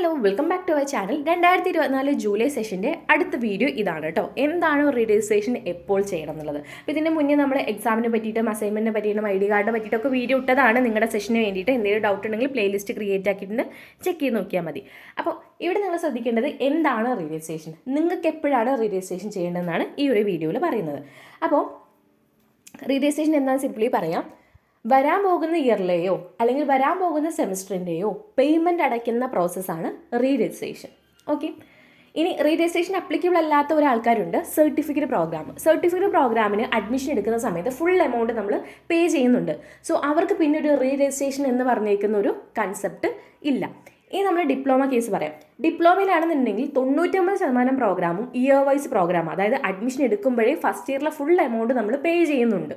Hello welcome back to our channel രണ്ടായിരത്തി ഇരുപത്തിനാല് July സെഷന്റെ അടുത്ത വീഡിയോ ഇതാണ് കേട്ടോ എന്താണ് റീഡിസേഷൻ എപ്പോൾ ചെയ്യണം എന്നുള്ളത്? അപ്പോൾ ഇതിന് മുന്നേ നമ്മൾ എക്സാമിനെ പറ്റിയിട്ടും അസൈൻമെന്റിനെ പറ്റിയിട്ടും ഐ ഡി കാർഡിനെ പറ്റിയിട്ടൊക്കെ വീഡിയോ ഇട്ടതാണ്. നിങ്ങളുടെ സെഷന് വേണ്ടിയിട്ട് എന്തെങ്കിലും ഡൗട്ട് ഉണ്ടെങ്കിൽ പ്ലേലിസ്റ്റ് ക്രിയേറ്റ് ആക്കിയിട്ടുണ്ട്. ചെക്ക് ചെയ്ത് നോക്കിയാൽ മതി. അപ്പോൾ ഇവിടെ നിങ്ങൾ ശ്രദ്ധിക്കേണ്ടത് എന്താണ് റീഡിസേഷൻ നിങ്ങൾക്ക് എപ്പോഴാണ് റീഡിസേഷൻ ചെയ്യേണ്ടതെന്നാണ് ഈ ഒരു വീഡിയോയിൽ പറയുന്നത്. അപ്പോൾ റീഡിസേഷൻ എന്താണെന്ന് സിംപ്ലി പറയാം. വരാൻ പോകുന്ന ഇയറിലെയോ അല്ലെങ്കിൽ വരാൻ പോകുന്ന സെമിസ്റ്ററിന്റെയോ പേയ്മെന്റ് അടയ്ക്കുന്ന പ്രോസസ്സാണ് റീരജിസ്ട്രേഷൻ ഓക്കെ ഇനി റീരജിസ്ട്രേഷൻ അപ്ലിക്കബിൾ അല്ലാത്ത ഒരാൾക്കാരുണ്ട് സർട്ടിഫിക്കറ്റ് പ്രോഗ്രാം സർട്ടിഫിക്കറ്റ് പ്രോഗ്രാമിന് അഡ്മിഷൻ എടുക്കുന്ന സമയത്ത് ഫുൾ എമൗണ്ട് നമ്മൾ പേ ചെയ്യുന്നുണ്ട്. സോ അവർക്ക് പിന്നെ ഒരു റീ രജിസ്ട്രേഷൻ എന്ന് പറഞ്ഞേക്കുന്ന ഒരു കൺസെപ്റ്റ് ഇല്ല. ഇനി നമ്മൾ ഡിപ്ലോമ കേസ് പറയാം. ഡിപ്ലോമയിലാണെന്നുണ്ടെങ്കിൽ തൊണ്ണൂറ്റൊമ്പത് ശതമാനം പ്രോഗ്രാമും ഇയർ വൈസ് പ്രോഗ്രാം അതായത് അഡ്മിഷൻ എടുക്കുമ്പോഴേ ഫസ്റ്റ് ഇയറിലെ ഫുൾ എമൗണ്ട് നമ്മൾ പേ ചെയ്യുന്നുണ്ട്.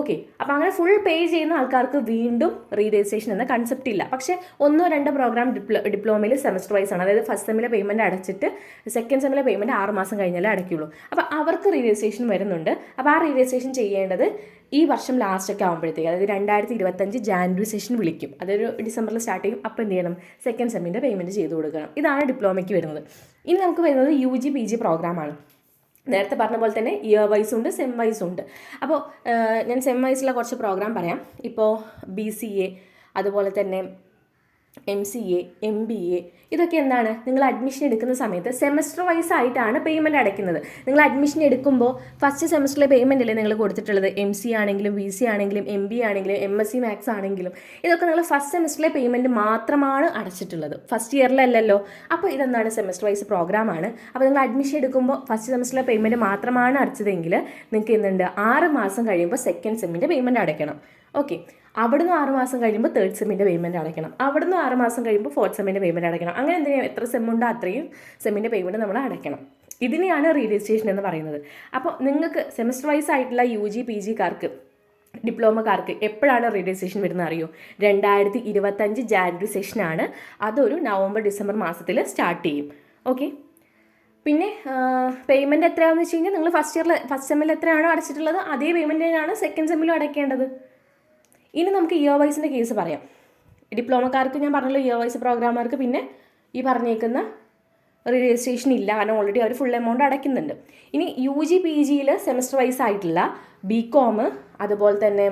ഓക്കെ അപ്പോൾ അങ്ങനെ ഫുൾ പേ ചെയ്യുന്ന ആൾക്കാർക്ക് വീണ്ടും റീരജിസ്ട്രേഷൻ എന്ന കൺസെപ്റ്റ് ഇല്ല. പക്ഷേ ഒന്നോ രണ്ടോ പ്രോഗ്രാം ഡിപ്ലോ ഡിപ്ലോമയിൽ സെമസ്റ്റർ വൈസ് ആണ്. അതായത് ഫസ്റ്റ് സെമ്മിലെ പേയ്മെന്റ് അടച്ചിട്ട് സെക്കൻഡ് സെമ്മിലെ പേയ്മെന്റ് ആറ് മാസം കഴിഞ്ഞാലേ അടയ്ക്കുള്ളൂ. അപ്പോൾ അവർക്ക് റീരജിസ്ട്രേഷൻ വരുന്നുണ്ട്. അപ്പോൾ ആ റീരജിസ്ട്രേഷൻ ചെയ്യേണ്ടത് ഈ വർഷം ലാസ്റ്റ് ഒക്കെ ആകുമ്പോഴത്തേക്ക് അതായത് രണ്ടായിരത്തി ഇരുപത്തഞ്ച് ജാനുവരി സെഷൻ വിളിക്കും. അതൊരു ഡിസംബറിൽ സ്റ്റാർട്ട് ചെയ്യും. അപ്പോൾ എന്ത് ചെയ്യണം? സെക്കൻഡ് സെമ്മിന്റെ പേയ്മെന്റ് ചെയ്ത് കൊടുക്കണം. ഇതാണ് ഡിപ്ലോമയ്ക്ക് വരുന്നത്. ഇനി നമുക്ക് വരുന്നത് യു ജി പി ജി പ്രോഗ്രാമാണ് നേരത്തെ പറഞ്ഞ പോലെ തന്നെ ഇയർ വൈസ് ഉണ്ട് സെം വൈസ് ഉണ്ട്. അപ്പോൾ ഞാൻ സെം വൈസിലെ കുറച്ച് പ്രോഗ്രാം പറയാം. ഇപ്പോൾ ബി സി എ അതുപോലെ തന്നെ M C A M B A ഇതൊക്കെ എന്താണ്? നിങ്ങൾ അഡ്മിഷൻ എടുക്കുന്ന സമയത്ത് സെമസ്റ്റർ വൈസ് ആയിട്ടാണ് പേയ്മെന്റ് അടയ്ക്കുന്നത്. നിങ്ങൾ അഡ്മിഷൻ എടുക്കുമ്പോൾ ഫസ്റ്റ് സെമസ്റ്ററിലെ പേയ്മെന്റ് അല്ലേ നിങ്ങൾ കൊടുത്തിട്ടുള്ളത്? എം സി ആണെങ്കിലും ബി സി ആണെങ്കിലും എം ബി ആണെങ്കിലും എം എസ് സി മാത്സ് ആണെങ്കിലും. ഇതൊക്കെ നിങ്ങൾ ഫസ്റ്റ് സെമസ്റ്ററിലെ പേയ്മെന്റ് മാത്രമാണ് അടച്ചിട്ടുള്ളത്. ഫസ്റ്റ് ഇയറിലല്ലല്ലോ അപ്പോൾ ഇതെന്താണ് സെമസ്റ്റർ വൈസ് പ്രോഗ്രാമാണ് അപ്പോൾ നിങ്ങൾ അഡ്മിഷൻ എടുക്കുമ്പോൾ ഫസ്റ്റ് സെമസ്റ്ററിലെ പേയ്മെന്റ് മാത്രമാണ് അടച്ചതെങ്കിൽ നിങ്ങൾക്ക് എന്തുണ്ട്? ആറ് മാസം കഴിയുമ്പോൾ സെക്കൻഡ് സെമ്മിന്റെ പേയ്മെന്റ് അടയ്ക്കണം. ഓക്കെ അവിടുന്ന് ആറ് മാസം കഴിയുമ്പോൾ തേർഡ് സെമ്മിന്റെ പേയ്മെന്റ് അടയ്ക്കണം. അവിടുന്ന് ആറ് മാസം കഴിയുമ്പോൾ ഫോർത്ത് സെമ്മിന്റെ പേയ്മെന്റ് അടയ്ക്കണം. അങ്ങനെ എന്തിനാണ് എത്ര സെമ്മുണ്ടോ അത്രയും സെമ്മിന്റെ പേയ്മെന്റ് നമ്മൾ അടയ്ക്കണം. ഇതിനെയാണ് റീരജിസ്ട്രേഷൻ എന്ന് പറയുന്നത്. അപ്പോൾ നിങ്ങൾക്ക് സെമസ്റ്റർ വൈസ് ആയിട്ടുള്ള യു ജി പി ജിക്കാർക്ക് ഡിപ്ലോമക്കാർക്ക് എപ്പോഴാണ് റീരജിസ്ട്രേഷൻ വരുന്നത് അറിയോ? രണ്ടായിരത്തി ഇരുപത്തഞ്ച് ജാനുവരി സെഷനാണ് അതൊരു നവംബർ ഡിസംബർ മാസത്തിൽ സ്റ്റാർട്ട് ചെയ്യും. ഓക്കെ പിന്നെ പേയ്മെന്റ് എത്രയാണെന്ന് വെച്ച് കഴിഞ്ഞാൽ നിങ്ങൾ ഫസ്റ്റ് ഇയറിൽ ഫസ്റ്റ് സെമ്മിൽ എത്രയാണോ അടച്ചിട്ടുള്ളത് അതേ പേയ്മെന്റ് തന്നെയാണ് സെക്കൻഡ് സെമ്മിലും അടയ്ക്കേണ്ടത്. ഇനി നമുക്ക് ഇയർ വൈസിന്റെ കേസ് പറയാം. ഡിപ്ലോമക്കാർക്ക് ഞാൻ പറഞ്ഞല്ലോ ഇയർ വൈസ് പ്രോഗ്രാമർക്ക് പിന്നെ ഈ പറഞ്ഞേക്കുന്ന രജിസ്ട്രേഷൻ ഇല്ല. കാരണം ഓൾറെഡി അവർ ഫുൾ എമൗണ്ട് അടയ്ക്കുന്നുണ്ട്. ഇനി യു ജി പി ജിയിൽ സെമസ്റ്റർ വൈസ് ആയിട്ടുള്ള ബി കോം അതുപോലെ തന്നെ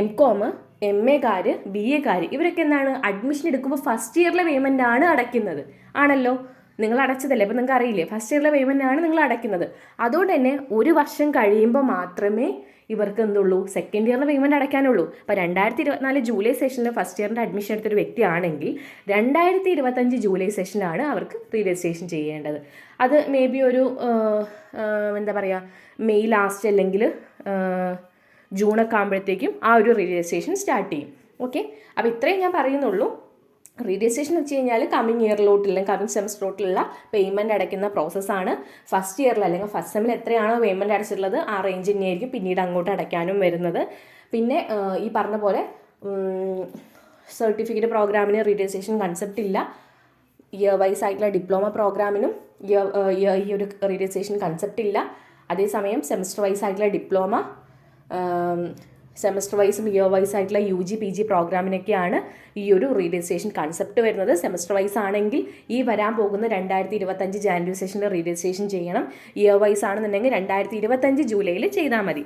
എം കോം എം എക്കാർ ബി എക്കാർ ഇവരൊക്കെ എന്താണ്? അഡ്മിഷൻ എടുക്കുമ്പോൾ ഫസ്റ്റ് ഇയറിലെ പേയ്മെന്റ് ആണ് അടയ്ക്കുന്നത്. ആണല്ലോ? നിങ്ങൾ അടച്ചതല്ലേ? അപ്പോൾ നിങ്ങൾക്ക് അറിയില്ലേ? ഫസ്റ്റ് ഇയറിലെ പേയ്മെന്റ് ആണ് നിങ്ങൾ അടയ്ക്കുന്നത്. അതുകൊണ്ട് തന്നെ ഒരു വർഷം കഴിയുമ്പോൾ മാത്രമേ ഇവർക്ക് എന്തുള്ളൂ സെക്കൻഡ് ഇയറിന് പേയ്മെന്റ് അടയ്ക്കാനുള്ളൂ. അപ്പോൾ രണ്ടായിരത്തി ഇരുപത്തിനാല് ജൂലൈ സെഷനിൽ ഫസ്റ്റ് ഇയറിന്റെ അഡ്മിഷൻ എടുത്തൊരു വ്യക്തിയാണെങ്കിൽ രണ്ടായിരത്തി ഇരുപത്തഞ്ച് ജൂലൈ സെഷനിലാണ് അവർക്ക് പ്രീ രജിസ്ട്രേഷൻ ചെയ്യേണ്ടത്. അത് മേ ബി ഒരു എന്താ പറയുക മെയ് ലാസ്റ്റ് അല്ലെങ്കിൽ ജൂണൊക്കെ ആകുമ്പോഴത്തേക്കും ആ ഒരു രജിസ്ട്രേഷൻ സ്റ്റാർട്ട് ചെയ്യും. ഓക്കെ അപ്പോൾ ഇത്രയും ഞാൻ പറയുന്നുള്ളൂ. റീഡിയസ്റ്റേഷൻ വെച്ച് കഴിഞ്ഞാൽ കമ്മിങ് ഇയറിലോട്ടുള്ള കമ്മിങ് സെമസ്റ്ററിലോട്ടുള്ള പേയ്മെന്റ് അടയ്ക്കുന്ന പ്രോസസ്സാണ് ഫസ്റ്റ് ഇയറിൽ അല്ലെങ്കിൽ ഫസ്റ്റ് സെമ്മിൽ എത്രയാണോ പേയ്മെന്റ് അടച്ചിട്ടുള്ളത് ആ റേഞ്ച് തന്നെയായിരിക്കും പിന്നീട് അങ്ങോട്ട് അടയ്ക്കാനും വരുന്നത്. പിന്നെ ഈ പറഞ്ഞ പോലെ സർട്ടിഫിക്കറ്റ് പ്രോഗ്രാമിന് റീഡിയസ്റ്റേഷൻ കൺസെപ്റ്റ് ഇല്ല. ഇയർ വൈസ് ആയിട്ടുള്ള ഡിപ്ലോമ പ്രോഗ്രാമിനും ഈ ഒരു റീഡിയസ്റ്റേഷൻ കൺസെപ്റ്റ് ഇല്ല. അതേസമയം സെമസ്റ്റർ വൈസ് ആയിട്ടുള്ള ഡിപ്ലോമ സെമസ്റ്റർ വൈസും ഇയർ വൈസ് ആയിട്ടുള്ള യു ജി പി ജി പ്രോഗ്രാമിനൊക്കെയാണ് ഈ ഒരു റീരജിസ്ട്രേഷൻ കൺസെപ്റ്റ് വരുന്നത്. സെമസ്റ്റർ വൈസ് ആണെങ്കിൽ ഈ വരാൻ പോകുന്ന രണ്ടായിരത്തി ഇരുപത്തഞ്ച് ജാനുവരി സെഷനിൽ റീരജിസ്ട്രേഷൻ ചെയ്യണം. ഇയർ വൈസ് ആണെന്നുണ്ടെങ്കിൽ രണ്ടായിരത്തി ഇരുപത്തഞ്ച് ജൂലൈയിൽ ചെയ്താൽ മതി.